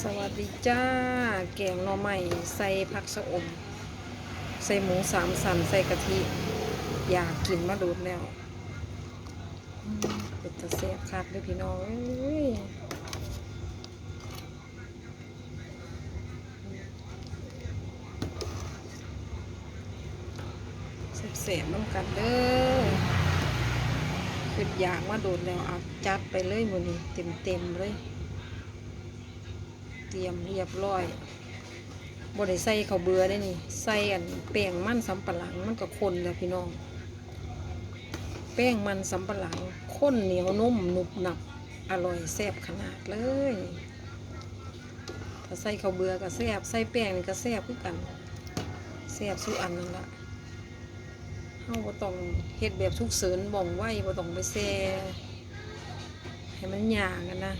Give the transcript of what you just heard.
สวัสดีจ้า แกงหน่อไม้ใส่ผักสะอม ใส่หมูสามสัน ใส่กะทิ อยากกินมาดูดแล้วเป็นตะเสียบคักด้วยพี่น้องเอ้ยเสียบๆน้ำกันเด้อ คืออยากมาโดดแล้วเอาจัดไปเลยมือนี้เต็มเต็มเลย เตรียมเรียบร้อยบได้ใส่ข้าวเบื่อได้นี่ใส่อันแป้งมันสำปะหลังมันก็คนแล้วพี่น้อง แป้งมันสำปะหลังข้นเหนียวนุ่มหนุบหนับอร่อยแซ่บขนาดเลย ถ้าใส่ข้าวเบื่อก็แซ่บใส่แป้งก็แซ่บคือกันแซ่บสุอันนั่นละ เฮาบ่ต้องเฮ็ดแบบทุกเสริญบ่องไว้บ่ต้องไปแซ่ให้มันยากกันนะ